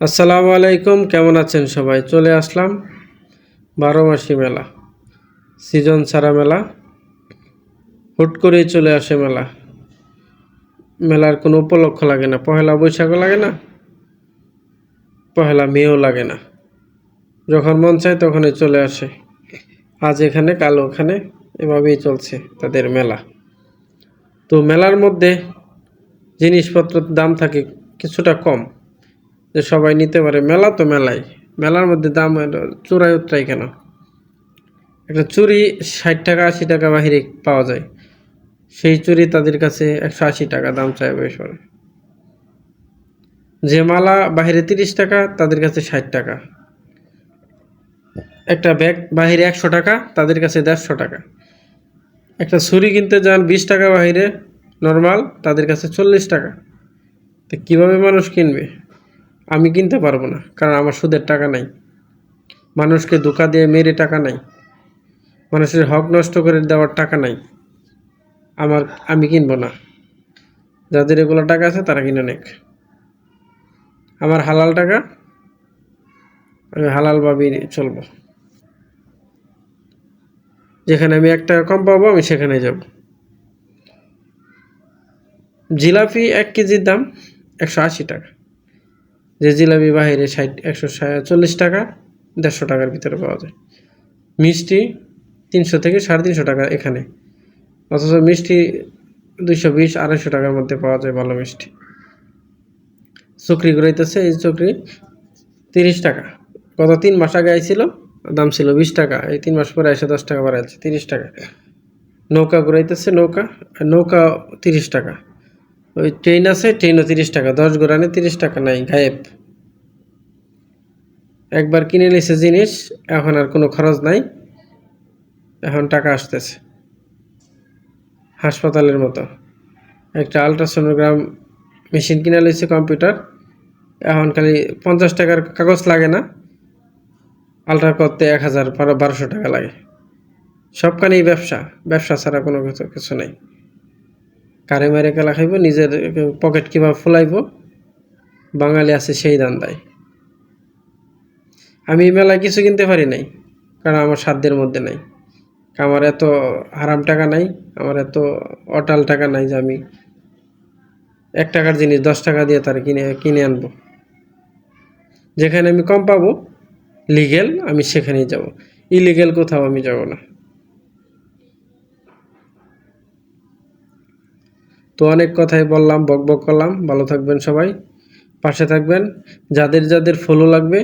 আসসালামু আলাইকুম, কেমন আছেন সবাই? চলে আসলাম বারো মাসি মেলা, সিজন ছাড়া মেলা। হুট করেই চলে আসে মেলা। মেলার কোনো উপলক্ষ লাগে না, পহেলা বৈশাখও লাগে না, পহেলা মেয়েও লাগে না। যখন মন চায় তখনই চলে আসে। আজ এখানে, কাল ওখানে, এভাবেই চলছে তাদের মেলা। তো মেলার মধ্যে জিনিসপত্রের দাম থাকে কিছুটা কম। যে সবাই নিতে পারে। মেলা তো মেলাই। মেলার মধ্যে দাম চূড়ায় উত্তরাই কেন? একটা চুরি ষাট টাকা, আশি টাকা বাহিরে পাওয়া যায়। সেই চুরি তাদের কাছে একশো আশি টাকা দাম চায় বেসরে যে মালা বাহিরে তিরিশ টাকা, তাদের কাছে ষাট টাকা। একটা ব্যাগ বাহিরে একশো টাকা, তাদের কাছে দেড়শো টাকা। একটা ছুরি কিনতে যান বিশ টাকা বাহিরে, নর্মাল, তাদের কাছে চল্লিশ টাকা। তো কীভাবে মানুষ কিনবে? আমি কিনতে পারব না, কারণ আমার সুদের টাকা নাই। মানুষকে ধোকা দিয়ে মেরে টাকা নাই। মানুষের হক নষ্ট করে দেওয়ার টাকা নাই। আমার, আমি কিনবো না। যাদের এগুলো টাকা আছে তারা কিনে নেক। আমার হালাল টাকা, আমি হালালভাবেই চলবো। যেখানে আমি এক টাকা কম পাবো, আমি সেখানে যাব। জিলাপি এক কেজির দাম একশো আশি টাকা। যে জিলাপি বাহিরে ষাট, একশো চল্লিশ টাকা দেড়শো টাকার ভিতরে পাওয়া যায়। মিষ্টি তিনশো থেকে সাড়ে তিনশো টাকা এখানে। অথচ মিষ্টি দুইশো বিশ, আড়াইশো টাকার মধ্যে পাওয়া যায় ভালো মিষ্টি। চকরি ঘুরাইতেছে, এই চকরি তিরিশ টাকা। গত তিন মাস আগে আইছিল, দাম ছিল বিশ টাকা। এই তিন মাস পরে এসে দশ টাকা বাড়াইছে, তিরিশ টাকা। নৌকা ঘুরাইতেছে, নৌকা নৌকা তিরিশ টাকা। ওই ট্রেন আছে ট্রেনও তিরিশ টাকা, দশ ঘোরানে তিরিশ টাকা, নাই, গায়েব। একবার কিনে নিয়েছে জিনিস, এখন আর কোনো খরচ নাই, এখন টাকা আসতেছে। হাসপাতালের মতো। একটা আলট্রাসোনোগ্রাম মেশিন কিনে লইছে কম্পিউটার এখন খালি পঞ্চাশ টাকার কাগজ লাগে না আলট্রা করতে এক হাজার বারো বারোশো টাকা লাগে। সবখানেই ব্যবসা ব্যবসা ছাড়া কোনো কিছু কিছু নেই। কারে মারে কেলা খাইব, নিজের পকেট কীভাবে ফুলাইব, বাঙালি আছে সেই দান দেয় আমি মেলায় কিছু কিনতে পারি নাই, কারণ আমার সাধ্যের মধ্যে নাই। আমার এত হারাম টাকা নাই, আমার এত অটাল টাকা নাই যে আমি এক টাকার জিনিস দশ টাকা দিয়ে তার কিনে কিনে আনব। যেখানে আমি কম পাবো লিগেল আমি সেখানেই যাব। ইলিগেল কোথাও আমি যাব না। তো অনেক কথাই বললাম, বক বক করলাম। ভালো থাকবেন সবাই। পাশে থাকবেন। যাদের যাদের ফলো লাগবে